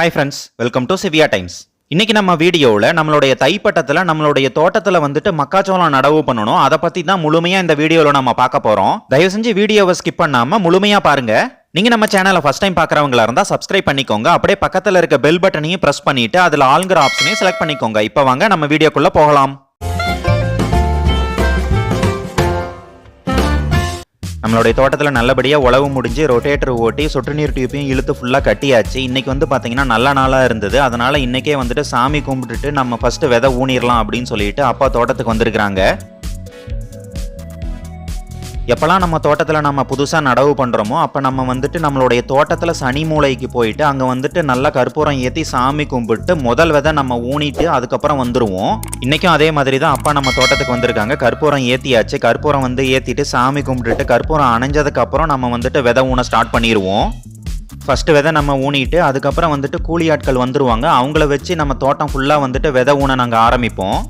Hi friends welcome to Siviya times இன்றைக்கி நம்ம வீடியோவில் நம்மளுடைய தைப்பட்டத்தில் நம்மளுடைய தோட்டத்தில் வந்துட்டு மக்காச்சோளம் நடவு பண்ணணும். அதை பற்றி தான் முழுமையாக இந்த வீடியோவில் நம்ம பார்க்க போகிறோம் தயவு செஞ்சு வீடியோவை ஸ்கிப் பண்ணாமல் முழுமையாக பாருங்கள் நீங்கள் நம்ம சேனலை ஃபஸ்ட் டைம் பார்க்குறவங்களா இருந்தால் சப்ஸ்கிரைப் பண்ணிக்கோங்க. அப்படியே பக்கத்தில் இருக்க பெல் பட்டனையும் ப்ரெஸ் பண்ணிவிட்டு அதில் ஆளுங்கிற ஆப்ஷனையும் செலக்ட் பண்ணிக்கோங்க. இப்போ வாங்க நம்ம வீடியோக்குள்ளே போகலாம். நம்மளுடைய தோட்டத்தில் நல்லபடியாக உழவு முடிஞ்சு ரொட்டேட்டர் ஓட்டி சொட்டு நீர் டியூப்பையும் இழுத்து ஃபுல்லாக கட்டியாச்சு. இன்றைக்கி வந்து பார்த்தீங்கன்னா நல்ல நாளாக இருந்தது. அதனால் இன்னைக்கே வந்துட்டு சாமி கும்பிட்டுட்டு நம்ம ஃபஸ்ட்டு விதை ஊனிடலாம் அப்படின்னு சொல்லிட்டு அப்பா தோட்டத்துக்கு வந்திருக்கிறாங்க. எப்போல்லாம் நம்ம தோட்டத்தில் நம்ம புதுசாக நடவு பண்ணுறோமோ அப்போ நம்ம வந்துட்டு நம்மளுடைய தோட்டத்தில் சனி மூலைக்கு போயிட்டு அங்கே வந்துட்டு நல்லா கற்பூரம் ஏற்றி சாமி கும்பிட்டு முதல் விதை நம்ம ஊனிட்டு அதுக்கப்புறம் வந்துடுவோம் இன்றைக்கும் அதே மாதிரி தான் அப்பா நம்ம தோட்டத்துக்கு வந்திருக்காங்க. கற்பூரம் ஏற்றியாச்சு கற்பூரம் வந்து ஏற்றிட்டு சாமி கும்பிட்டுட்டு கற்பூரம் அணைஞ்சதுக்கப்புறம் நம்ம வந்துட்டு விதை ஊன ஸ்டார்ட் பண்ணிடுவோம் ஃபஸ்ட்டு விதை நம்ம ஊனிட்டு அதுக்கப்புறம் வந்துட்டு கூலி ஆட்கள் வந்துருவாங்க. அவங்கள வச்சு நம்ம தோட்டம் ஃபுல்லாக வந்துட்டு விதை ஊன நாங்கள் ஆரம்பிப்போம்.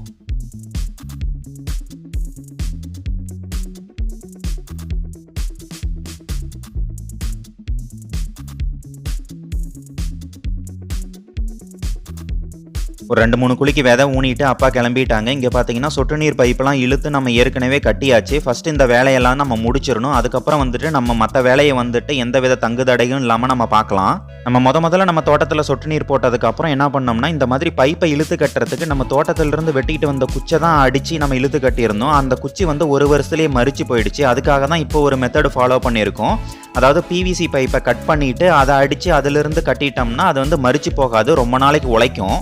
ஒரு ரெண்டு மூணு குழிக்கு விதை ஊனிட்டு அப்பா கிளம்பிட்டாங்க. இங்கே பார்த்தீங்கன்னா சொட்டு நீர் பைப்பெல்லாம் இழுத்து நம்ம ஏற்கனவே கட்டியாச்சு. ஃபர்ஸ்ட் இந்த வேலையெல்லாம் நம்ம முடிச்சிடணும். அதுக்கப்புறம் வந்துட்டு நம்ம மற்ற வேலையை வந்துட்டு எந்த வித தங்கு தடையும் இல்லாமல் நம்ம பார்க்கலாம். நம்ம முத முதல்ல நம்ம தோட்டத்தில் சொட்டு நீர் போட்டதுக்கப்புறம் என்ன பண்ணோம்னா இந்த மாதிரி பைப்பை இழுத்து கட்டுறதுக்கு நம்ம தோட்டத்திலிருந்து வெட்டிக்கிட்டு வந்த குச்சை தான் அடித்து நம்ம இழுத்து கட்டியிருந்தோம். அந்த குச்சி வந்து ஒரு வருஷத்துலேயே மறிச்சு போயிடுச்சு. அதுக்காக தான் இப்போ ஒரு மெத்தடு ஃபாலோ பண்ணியிருக்கோம். அதாவது பிவிசி பைப்பை கட் பண்ணிட்டு அதை அடித்து அதிலிருந்து கட்டிட்டோம்னா அது வந்து மறிச்சு போகாது. ரொம்ப நாளைக்கு உழைக்கும்.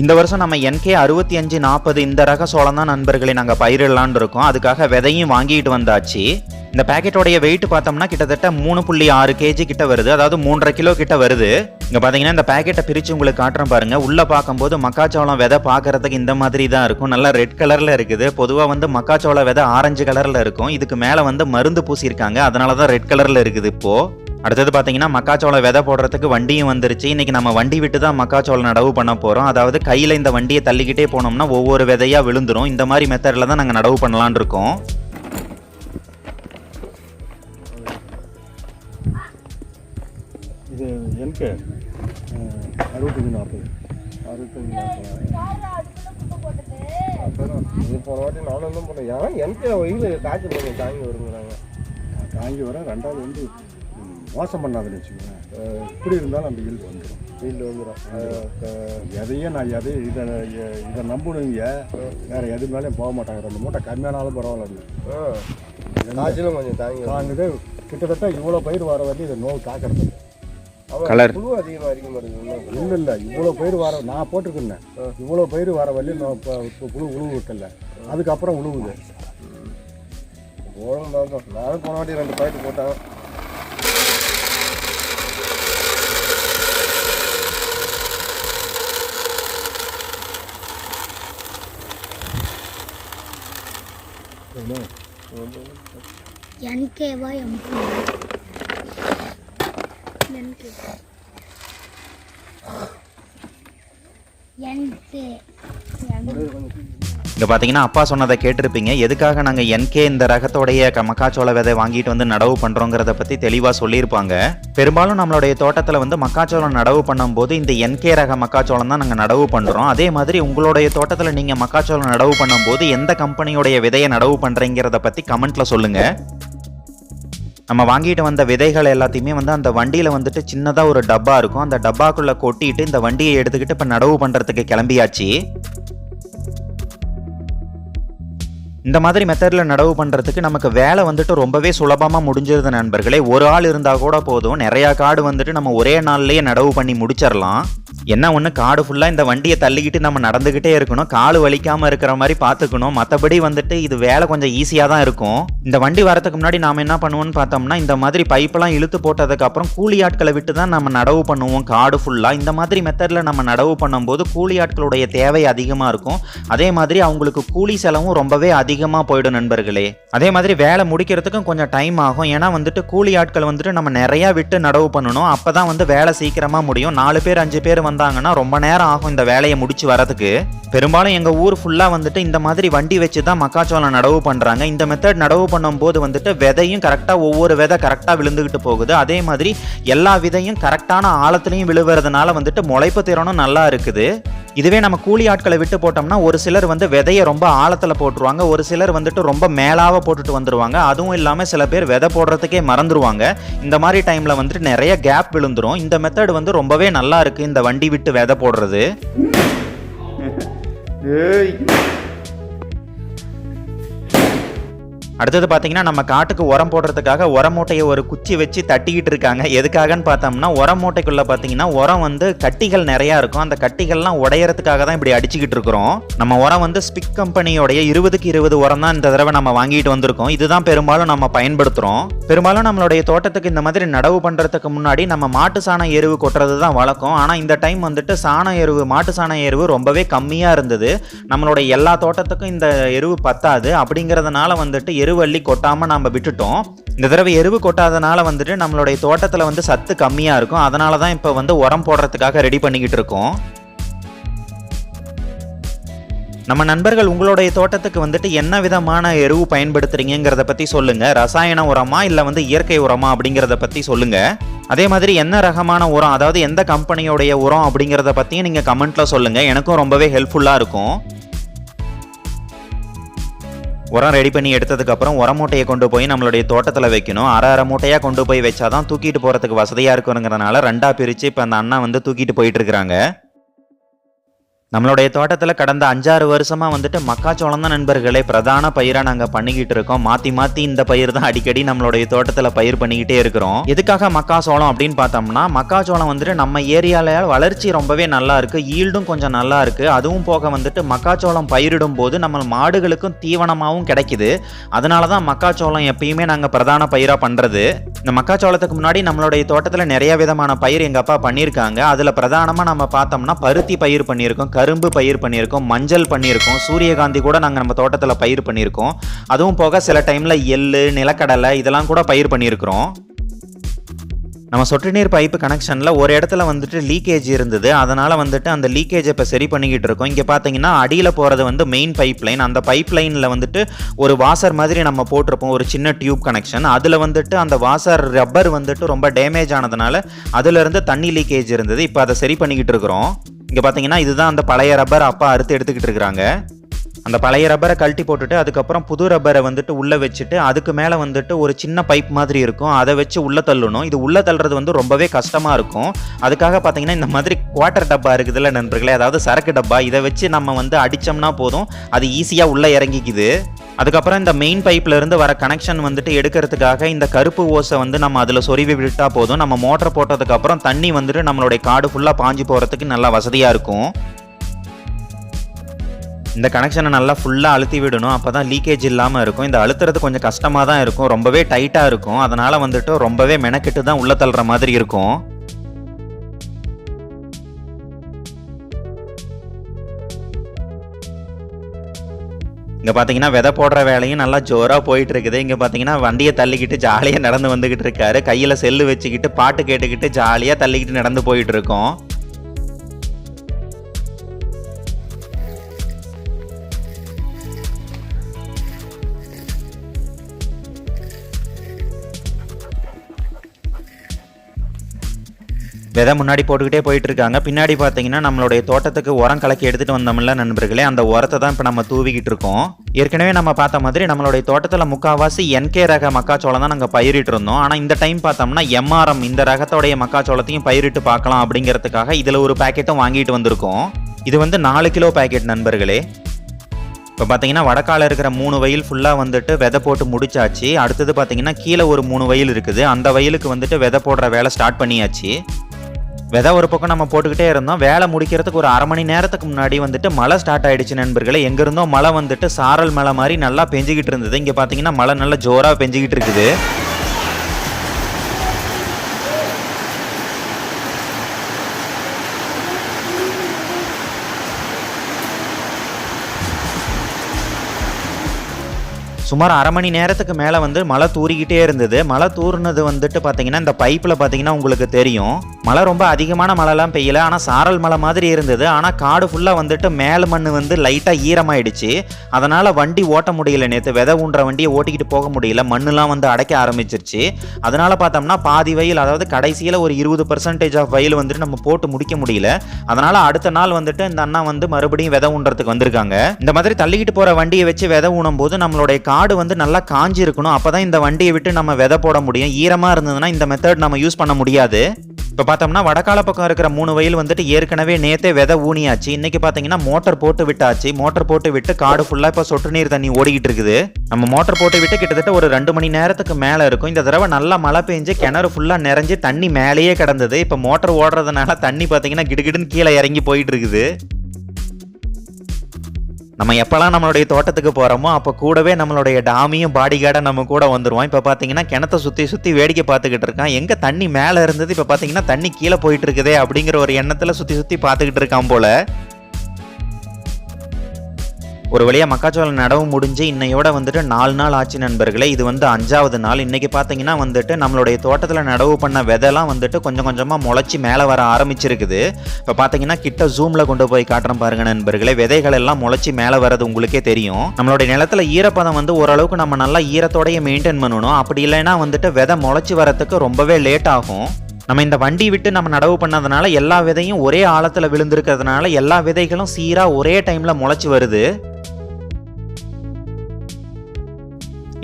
இந்த வருஷம் நம்ம என்கே அறுபத்தி அஞ்சு நாற்பது இந்த ரக சோளம் தான் நண்பர்களை நாங்கள் பயிரிடலான்னு இருக்கோம். அதுக்காக விதையும் வாங்கிட்டு வந்தாச்சு. இந்த பேக்கெட்டோடைய வெயிட் பார்த்தோம்னா கிட்டத்தட்ட மூணு புள்ளி ஆறு கேஜி கிட்ட வருது. அதாவது மூன்றரை கிலோ கிட்ட வருது. இங்கே பார்த்தீங்கன்னா இந்த பேக்கெட்டை பிரித்து உங்களுக்கு காட்டுறேன் பாருங்க. உள்ளே பார்க்கும்போது மக்காச்சோளம் விதை பார்க்குறதுக்கு இந்த மாதிரி தான் இருக்கும். நல்லா ரெட் கலரில் இருக்குது. பொதுவாக வந்து மக்காச்சோள விதை ஆரஞ்சு கலரில் இருக்கும். இதுக்கு மேலே வந்து மருந்து பூசியிருக்காங்க. அதனால தான் ரெட் கலரில் இருக்குது இப்போது அடுத்தது பார்த்தீங்கன்னா மக்காச்சோளம் விதை போடுறதுக்கு வண்டியும் வந்துருச்சு. இன்னைக்கு நம்ம வண்டி விட்டு தான் மக்காச்சோளம் நடவு பண்ண போகிறோம் அதாவது கையில் இந்த வண்டியை தள்ளிக்கிட்டே போனோம்னா ஒவ்வொரு விதையாக விழுந்துரும். இந்த மாதிரி மெத்தடில் தான் நாங்கள் நடவு பண்ணலான் இருக்கோம். இது எனக்கு அறுபத்தஞ்சு நாற்பது அறுபத்தஞ்சு நாற்பது அப்புறம் இது போன வாட்டி நானும் தான் போட்டேன் ஏன் எனக்கு வெயில் காய்ச்சல் கொஞ்சம் தாங்கி வருங்கிறாங்க தாங்கி வர ரெண்டாவது வந்து மோசம் பண்ணாதுன்னு வச்சுக்கோங்க. இப்படி இருந்தாலும் அந்த ஈல்டு வந்துடும் வெயில் வந்துடும் எதையே நான் எதை இதை இதை நம்பணுங்க வேற எது மேலேயும் போக மாட்டாங்க. ரெண்டு மூட்டை கம்மியானாலும் பரவாயில்ல காய்ச்சலும் கொஞ்சம் தாங்கி நாங்கள் கிட்டத்தட்ட இவ்வளோ பயிர் வர வரையும் இதை நோய் Colour. புழு அதிகமாக மாட்டேங்குது இல்லை இல்லை. இவ்வளோ பயிர் வர நான் போட்டிருக்கேன். இவ்வளோ பயிர் வர வரையும் நான் இப்போ புழு உழுவு விட்டல. அதுக்கப்புறம் உழுவுது. நானும் போன வாட்டி ரெண்டு பாக்கெட் போட்டேன். என்கேவா எம்பி என்கே என்கே இங்கே பார்த்தீங்கன்னா அப்பா சொன்னதை கேட்டிருப்பீங்க. எதுக்காக நாங்கள் என்கே இந்த ரகத்தோடைய க- மக்காச்சோள விதை வாங்கிட்டு வந்து நடவு பண்ணுறோங்கிறத பற்றி தெளிவாக சொல்லியிருப்பாங்க. பெரும்பாலும் நம்மளுடைய தோட்டத்தில் வந்து மக்காச்சோளம் நடவு பண்ணும்போது இந்த என்கே ரக மக்காச்சோளம் தான் நாங்கள் நடவு பண்ணுறோம் அதே மாதிரி உங்களுடைய தோட்டத்தில் நீங்கள் மக்காச்சோளம் நடவு பண்ணும்போது எந்த கம்பெனியோடைய விதையை நடவு பண்ணுறீங்கிறத பற்றி கமெண்ட்டில் சொல்லுங்கள் நம்ம வாங்கிட்டு வந்த விதைகள் எல்லாத்தையுமே வந்து அந்த வண்டியில் வந்துட்டு சின்னதாக ஒரு டப்பா இருக்கும். அந்த டப்பாக்குள்ளே கொட்டிட்டு இந்த வண்டியை எடுத்துக்கிட்டு இப்போ நடவு பண்ணுறதுக்கு கிளம்பியாச்சு. இந்த மாதிரி மெத்தடில் நடவு பண்ணுறதுக்கு நமக்கு வேலை வந்துட்டு ரொம்பவே சுலபமாக முடிஞ்சிருது நண்பர்களே. ஒரு ஆள் இருந்தால் கூட போதும். நிறையா காடு வந்துட்டு நம்ம ஒரே நாள்லேயே நடவு பண்ணி முடிச்சிடலாம் என்ன ஒன்று காடு ஃபுல்லாக இந்த வண்டியை தள்ளிக்கிட்டு நம்ம நடந்துக்கிட்டே இருக்கணும். கால் வலிக்காமல் இருக்கிற மாதிரி பார்த்துக்கணும். மற்றபடி வந்துட்டு இது வேலை கொஞ்சம் ஈஸியாக தான் இருக்கும். இந்த வண்டி வரதுக்கு முன்னாடி நாம் என்ன பண்ணுவோம்னு பார்த்தோம்னா இந்த மாதிரி பைப்பெல்லாம் இழுத்து போட்டதுக்கப்புறம் கூலி ஆட்களை விட்டு தான் நம்ம நடவு பண்ணுவோம் காடு ஃபுல்லாக இந்த மாதிரி மெத்தடில் நம்ம நடவு பண்ணும்போது கூலி ஆட்களுடைய தேவை அதிகமாக இருக்கும். அதே மாதிரி அவங்களுக்கு கூலி செலவும் ரொம்பவே அதிகமாக போயிடும் நண்பர்களே. அதே மாதிரி வேலை முடிக்கிறதுக்கும் கொஞ்சம் டைம் ஆகும். ஏன்னா வந்துட்டு கூலி ஆட்கள் வந்துட்டு நம்ம நிறையா விட்டு நடவு பண்ணணும். அப்போ தான் வந்து வேலை சீக்கிரமாக முடியும். நாலு பேர் அஞ்சு பேர் வந்தாங்கன்னா ரொம்ப நேரம் ஆகும் இந்த வேலையை முடிச்சு வரதுக்கு. பெரும்பாலும் எங்கள் ஊர் ஃபுல்லாக வந்துட்டு இந்த மாதிரி வண்டி வச்சு தான் மக்காச்சோளம் நடவு பண்ணுறாங்க இந்த மெத்தட் நடவு பண்ணும்போது வந்துட்டு விதையும் கரெக்டாக ஒவ்வொரு விதை கரெக்டாக விழுந்துக்கிட்டு போகுது. அதே மாதிரி எல்லா விதையும் கரெக்டான ஆழத்துலையும் விழுவுறதுனால வந்துட்டு முளைப்பு திறனும் நல்லா இருக்குது. இதுவே நம்ம கூலி ஆட்களை விட்டு போட்டோம்னா ஒரு சிலர் வந்து விதையை ரொம்ப ஆழத்தில் போட்டுருவாங்க. ஒரு சிலர் வந்துட்டு ரொம்ப மேலாக போட்டுட்டு வந்துடுவாங்க அதுவும் இல்லாமல் சில பேர் விதை போடுறதுக்கே மறந்துருவாங்க. இந்த மாதிரி டைமில் வந்துட்டு நிறைய கேப் விழுந்துரும். இந்த மெத்தட் வந்து ரொம்பவே நல்லா இருக்குது இந்த வண்டி விட்டு விதை போடுறது? அடுத்தது பார்த்தீங்கன்னா நம்ம காட்டுக்கு உரம் போடுறதுக்காக உரம் மூட்டையை ஒரு குச்சி வச்சு தட்டிக்கிட்டு இருக்காங்க. எதுக்காகன்னு பார்த்தோம்னா உரம் மூட்டைக்குள்ள பார்த்தீங்கன்னா உரம் வந்து கட்டிகள் நிறையா இருக்கும். அந்த கட்டிகள்லாம் உடையறதுக்காக தான் இப்படி அடிச்சுக்கிட்டு இருக்கிறோம். நம்ம உரம் வந்து ஸ்பிக் கம்பெனியோடைய இருபதுக்கு இருபது உரம் தான் இந்த தடவை நம்ம வாங்கிட்டு வந்திருக்கோம். இதுதான் பெரும்பாலும் நம்ம பயன்படுத்துகிறோம் பெரும்பாலும் நம்மளுடைய தோட்டத்துக்கு இந்த மாதிரி நடவு பண்ணுறதுக்கு முன்னாடி நம்ம மாட்டு சாண எருவு கொட்டுறது தான் வழக்கம். ஆனால் இந்த டைம் வந்துட்டு சாண எருவு மாட்டு சாண எருவு ரொம்பவே கம்மியாக இருந்தது. நம்மளுடைய எல்லா தோட்டத்துக்கும் இந்த எருவு பத்தாது. அப்படிங்கிறதுனால வந்துட்டு எரு எருவள்ளி கொட்டாமல் நம்ம விட்டுட்டோம். இந்த தடவை எருவு கொட்டாதனால வந்துட்டு நம்மளுடைய தோட்டத்தில் வந்து சத்து கம்மியாக இருக்கும். அதனால தான் இப்போ வந்து உரம் போடுறதுக்காக ரெடி பண்ணிக்கிட்டு இருக்கோம். நம்ம நண்பர்கள் உங்களுடைய தோட்டத்துக்கு வந்துட்டு என்ன விதமான எருவு பயன்படுத்துறீங்கிறத பற்றி சொல்லுங்கள் ரசாயன உரமா இல்லை வந்து இயற்கை உரமா அப்படிங்கிறத பற்றி சொல்லுங்கள் அதே மாதிரி என்ன ரகமான உரம் அதாவது எந்த கம்பெனியோடைய உரம் அப்படிங்கிறத பற்றியும் நீங்கள் கமெண்ட்டில் சொல்லுங்கள் எனக்கும் ரொம்பவே ஹெல்ப்ஃபுல்லாக இருக்கும். உரம் ரெடி பண்ணி எடுத்ததுக்கப்புறம் உர மூட்டையை கொண்டு போய் நம்மளுடைய தோட்டத்தில் வைக்கணும். அரை அரை மூட்டையாக கொண்டு போய் வச்சாதான் தூக்கிட்டு போகிறதுக்கு வசதியாக இருக்குங்கிறனால ரெண்டாக பிரித்து இப்போ அந்த அண்ணா வந்து தூக்கிட்டு போயிட்டு இருக்கிறாங்க. நம்மளுடைய தோட்டத்தில் கடந்த அஞ்சாறு வருஷமாக வந்துட்டு மக்காச்சோளம் தான் நண்பர்களே. பிரதான பயிராக நாங்கள் பண்ணிக்கிட்டு இருக்கோம். மாற்றி மாற்றி இந்த பயிர் தான் அடிக்கடி நம்மளுடைய தோட்டத்தில் பயிர் பண்ணிக்கிட்டே இருக்கிறோம். எதுக்காக மக்காச்சோளம் அப்படின்னு பார்த்தோம்னா மக்காச்சோளம் வந்துட்டு நம்ம ஏரியாவில் வளர்ச்சி ரொம்பவே நல்லா இருக்குது ஈல்டும் கொஞ்சம் நல்லா இருக்குது அதுவும் போக வந்துட்டு மக்காச்சோளம் பயிரிடும் போது நம்ம மாடுகளுக்கும் தீவனமாகவும் கிடைக்குது. அதனால தான் மக்காச்சோளம் எப்பயுமே நாங்கள் பிரதான பயிராக பண்ணுறது இந்த மக்காச்சோளத்துக்கு முன்னாடி நம்மளுடைய தோட்டத்தில் நிறைய விதமான பயிர் எங்கள் அப்பா பண்ணியிருக்காங்க. அதில் பிரதானமாக நம்ம பார்த்தோம்னா பருத்தி பயிர் பண்ணியிருக்கோம். கரும்பு பயிர் பண்ணியிருக்கோம் மஞ்சள் பண்ணியிருக்கோம் சூரியகாந்தி கூட நாங்கள் நம்ம தோட்டத்தில் பயிர் பண்ணியிருக்கோம். அதுவும் போக சில டைமில் எள்ளு நிலக்கடலை இதெல்லாம் கூட பயிர் பண்ணியிருக்கிறோம். நம்ம சொட்டு நீர் பைப்பு கனெக்ஷனில் ஒரு இடத்துல வந்துட்டு லீக்கேஜ் இருந்தது. அதனால் வந்துட்டு அந்த லீக்கேஜை இப்போ சரி பண்ணிக்கிட்டு இருக்கோம். இங்கே பார்த்தீங்கன்னா அடியில் போகிறது வந்து மெயின் பைப் லைன் அந்த பைப் லைனில் வந்துட்டு ஒரு வாசர் மாதிரி நம்ம போட்டிருப்போம். ஒரு சின்ன டியூப் கனெக்ஷன் அதில் வந்துட்டு அந்த வாசர் ரப்பர் வந்துட்டு ரொம்ப டேமேஜ் ஆனதுனால அதிலிருந்து தண்ணி லீக்கேஜ் இருந்தது. இப்போ அதை சரி பண்ணிக்கிட்டு இருக்கிறோம். இங்கே பார்த்தீங்கன்னா இதுதான் அந்த பழைய ரப்பர் அப்பா அறுத்து எடுத்துக்கிட்டு இருக்கிறாங்க. அந்த பழைய ரப்பரை கழட்டி போட்டுட்டு அதுக்கப்புறம் புது ரப்பரை வந்துட்டு உள்ளே வச்சுட்டு அதுக்கு மேலே வந்துட்டு ஒரு சின்ன பைப் மாதிரி இருக்கும். அதை வச்சு உள்ளே தள்ளணும். இது உள்ளே தள்ளுறது வந்து ரொம்பவே கஷ்டமாக இருக்கும். அதுக்காக பார்த்தீங்கன்னா இந்த மாதிரி குவார்ட்டர் டப்பா இருக்குதுல்ல நண்பர்களே. அதாவது சரக்கு டப்பா. இதை வச்சு நம்ம வந்து அடித்தோம்னா போதும். அது ஈஸியாக உள்ளே இறங்கிக்குது. அதுக்கப்புறம் இந்த மெயின் பைப்லேருந்து வர கனெக்ஷன் வந்துட்டு எடுக்கிறதுக்காக இந்த கருப்பு ஓஸை வந்து நம்ம அதில் சொருவி விட்டால் போதும். நம்ம மோட்டர் போட்டதுக்கப்புறம் தண்ணி வந்துட்டு நம்மளுடைய காடு ஃபுல்லாக பாஞ்சு போகிறதுக்கு நல்லா வசதியாக இருக்கும். இந்த கனெக்ஷனை நல்லா ஃபுல்லாக அழுத்தி விடணும். அப்போ தான் லீக்கேஜ் இல்லாமல் இருக்கும். இந்த அழுத்துறது கொஞ்சம் கஷ்டமாக தான் இருக்கும். ரொம்பவே டைட்டாக இருக்கும். அதனால் வந்துட்டு ரொம்பவே மெனக்கெட்டு தான் உள்ளே தள்ளுற மாதிரி இருக்கும். இங்கே பார்த்தீங்கன்னா விதை போடுற வேலையும் நல்லா ஜோராக போயிட்டு இருக்குது இங்கே பார்த்தீங்கன்னா வண்டியை தள்ளிக்கிட்டு ஜாலியாக நடந்து வந்துக்கிட்டு இருக்காரு. கையில் செல்லு வச்சுக்கிட்டு பாட்டு கேட்டுக்கிட்டு ஜாலியாக தள்ளிக்கிட்டு நடந்து போயிட்டு இருக்கோம் விதை முன்னாடி போட்டுக்கிட்டே போயிட்டு இருக்காங்க பின்னாடி பார்த்தீங்கன்னா நம்மளுடைய தோட்டத்துக்கு உரம் கலக்கி எடுத்துட்டு வந்தோம்ல நண்பர்களே அந்த உரத்தை தான் இப்போ நம்ம தூவிக்கிட்டு இருக்கோம். ஏற்கனவே நம்ம பார்த்த மாதிரி நம்மளுடைய தோட்டத்தில் முக்காவாசி என்கே ரக மக்காச்சோளம் தான் நாங்கள் பயிரிட்டு இருந்தோம். ஆனால் இந்த டைம் பார்த்தோம்னா எம்ஆர்எம் இந்த ரகத்தோடைய மக்காச்சோளத்தையும் பயிரிட்டு பார்க்கலாம் அப்படிங்கிறதுக்காக இதில் ஒரு பாக்கெட்டும் வாங்கிட்டு வந்திருக்கோம். இது வந்து நாலு கிலோ பாக்கெட் நண்பர்களே. இப்போ பார்த்தீங்கன்னா வடக்கால இருக்கிற மூணு வயல் ஃபுல்லாக வந்துட்டு விதை போட்டு முடிச்சாச்சு. அடுத்தது பார்த்தீங்கன்னா கீழே ஒரு மூணு வயல் இருக்குது. அந்த வயலுக்கு வந்துட்டு விதை போடுற வேலை ஸ்டார்ட் பண்ணியாச்சு. விதை ஒரு பக்கம் நம்ம போட்டுக்கிட்டே இருந்தோம். வேலை முடிக்கிறதுக்கு ஒரு அரை மணி நேரத்துக்கு முன்னாடி வந்துட்டு மழை ஸ்டார்ட் ஆயிடுச்சு நண்பர்களே. எங்க இருந்தோ மழை வந்துட்டு சாரல் மழை மாதிரி நல்லா பெஞ்சிக்கிட்டு இருந்தது. இங்கே பார்த்தீங்கன்னா மழை நல்லா ஜோராக பெஞ்சிக்கிட்டு இருக்குது. சுமார் அரை மணி நேரத்துக்கு மேலே வந்து மழை தூறிக்கிட்டே இருந்தது. மழை தூறினது வந்துட்டு பார்த்தீங்கன்னா இந்த பைப்பில் பார்த்தீங்கன்னா உங்களுக்கு தெரியும். மழை ரொம்ப அதிகமான மழைலாம் பெய்யல. ஆனால் சாரல் மழை மாதிரி இருந்தது. ஆனால் காடு ஃபுல்லாக வந்துட்டு மேல் மண் வந்து லைட்டாக ஈரமாயிடுச்சு. அதனால் வண்டி ஓட்ட முடியல நேற்று விதை ஊன்ற வண்டியை ஓட்டிக்கிட்டு போக முடியல. மண்ணுலாம் வந்து அடைக்க ஆரம்பிச்சிருச்சு. அதனால் பார்த்தோம்னா பாதி வயல் அதாவது கடைசியில் ஒரு இருபது பர்சன்டேஜ் ஆஃப் வயல் வந்துட்டு நம்ம போட்டு முடிக்க முடியல. அதனால் அடுத்த நாள் வந்துட்டு இந்த அண்ணா வந்து மறுபடியும் விதை ஊன்றதுக்கு வந்திருக்காங்க. இந்த மாதிரி தள்ளிக்கிட்டு போகிற வண்டியை வச்சு விதை ஊனும் போது நம்மளுடைய கா காடு வந்து நல்லா காஞ்சி இருக்கணும் அப்போ தான் இந்த வண்டியை விட்டு நம்ம விதை போட முடியும். ஈரமாக இருந்ததுன்னா இந்த மெத்தட் நம்ம யூஸ் பண்ண முடியாது. இப்போ பார்த்தோம்னா வடக்கால பக்கம் இருக்கிற மூணு வயல் வந்துட்டு ஏற்கனவே நேத்தே விதை ஊனியாச்சு. இன்னைக்கு பார்த்தீங்கன்னா மோட்டர் போட்டு விட்டாச்சு. மோட்டர் போட்டு விட்டு காடு ஃபுல்லாக இப்போ சொட்டு நீர் தண்ணி ஓடிக்கிட்டு இருக்குது. நம்ம மோட்டர் போட்டு விட்டு கிட்டத்தட்ட ஒரு ரெண்டு மணி நேரத்துக்கு மேலே இருக்கும். இந்த தடவை நல்லா மழை பெஞ்சு கிணறு ஃபுல்லாக நிறைஞ்சு தண்ணி மேலேயே கிடந்தது. இப்போ மோட்டர் ஓடுறதுனால தண்ணி பார்த்தீங்கன்னா கிடுகிடுன்னு கீழே இறங்கி போயிட்டு இருக்குது. நம்ம எப்போல்லாம் நம்மளுடைய தோட்டத்துக்கு போகிறோமோ அப்போ கூடவே நம்மளுடைய டாமியும் பாடி கார்டை நம்ம கூட வந்துடுவோம் இப்போ பார்த்தீங்கன்னா கிணத்தை சுற்றி சுற்றி வேடிக்கை பார்த்துக்கிட்டு இருக்கான். எங்கே தண்ணி மேலே இருந்தது? இப்போ பார்த்தீங்கன்னா தண்ணி கீழே போயிட்டு இருக்குதே அப்படிங்கிற ஒரு எண்ணத்தில் சுற்றி சுற்றி பார்த்துக்கிட்டு இருக்கான் போல. ஒரு வழியாக மக்காச்சோளம் நடவு முடிஞ்சு இன்னையோட வந்துட்டு நாலு நாள் ஆச்சு நண்பர்களே. இது வந்து அஞ்சாவது நாள். இன்றைக்கி பார்த்தீங்கன்னா வந்துட்டு நம்மளுடைய தோட்டத்தில் நடவு பண்ண விதைலாம் வந்துட்டு கொஞ்சம் கொஞ்சமாக முளைச்சி மேலே வர ஆரம்பிச்சிருக்குது. இப்போ பார்த்தீங்கன்னா கிட்ட ஜூமில் கொண்டு போய் காட்டுறோம் பாருங்க நண்பர்களே. விதைகள் எல்லாம் முளைச்சி மேலே வரது உங்களுக்கே தெரியும். நம்மளுடைய நிலத்துல ஈரப்பதம் வந்து ஓரளவுக்கு நம்ம நல்லா ஈரத்தோடையே மெயின்டைன் பண்ணணும். அப்படி இல்லைன்னா வந்துட்டு விதை முளைச்சி வரத்துக்கு ரொம்பவே லேட் ஆகும். நம்ம இந்த வண்டி விட்டு நம்ம நடவு பண்ணதுனால எல்லா விதையும் ஒரே ஆழத்தில் விழுந்திருக்கிறதுனால எல்லா விதைகளும் சீராக ஒரே டைமில் முளைச்சி வருது.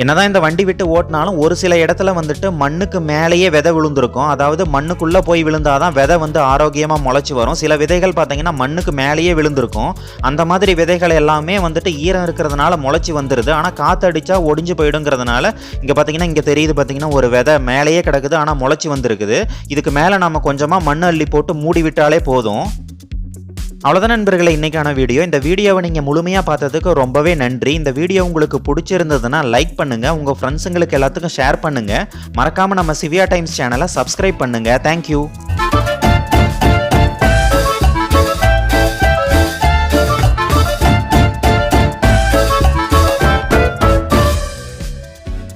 என்னதான் இந்த வண்டி விட்டு ஓட்டினாலும் ஒரு சில இடத்துல வந்துட்டு மண்ணுக்கு மேலேயே விதை விழுந்திருக்கும். அதாவது மண்ணுக்குள்ளே போய் விழுந்தாதான் விதை வந்து ஆரோக்கியமாக முளைச்சி வரும். சில விதைகள் பார்த்தீங்கன்னா மண்ணுக்கு மேலேயே விழுந்திருக்கும். அந்த மாதிரி விதைகள் எல்லாமே வந்துட்டு ஈரம் இருக்கிறதுனால முளைச்சி வந்துடுது ஆனால் காற்று அடித்தா ஒடிஞ்சு போயிடுங்கிறதுனால இங்கே பார்த்தீங்கன்னா இங்கே தெரியுது பார்த்தீங்கன்னா ஒரு விதை மேலேயே கிடக்குது. ஆனால் முளைச்சி வந்திருக்குது. இதுக்கு மேலே நம்ம கொஞ்சமாக மண் அள்ளி போட்டு மூடி விட்டாலே போதும். அவ்வளோதான் நண்பர்களை இன்னைக்கான வீடியோ. இந்த வீடியோவை நீங்கள் முழுமையாக பார்த்ததுக்கு ரொம்பவே நன்றி. இந்த வீடியோ உங்களுக்கு பிடிச்சிருந்ததுன்னா லைக் பண்ணுங்கள் உங்கள் ஃப்ரெண்ட்ஸுங்களுக்கு எல்லாத்துக்கும் ஷேர் பண்ணுங்கள் மறக்காமல் நம்ம சிவியா டைம்ஸ் சேனலை சப்ஸ்கிரைப் பண்ணுங்கள் தேங்க்யூ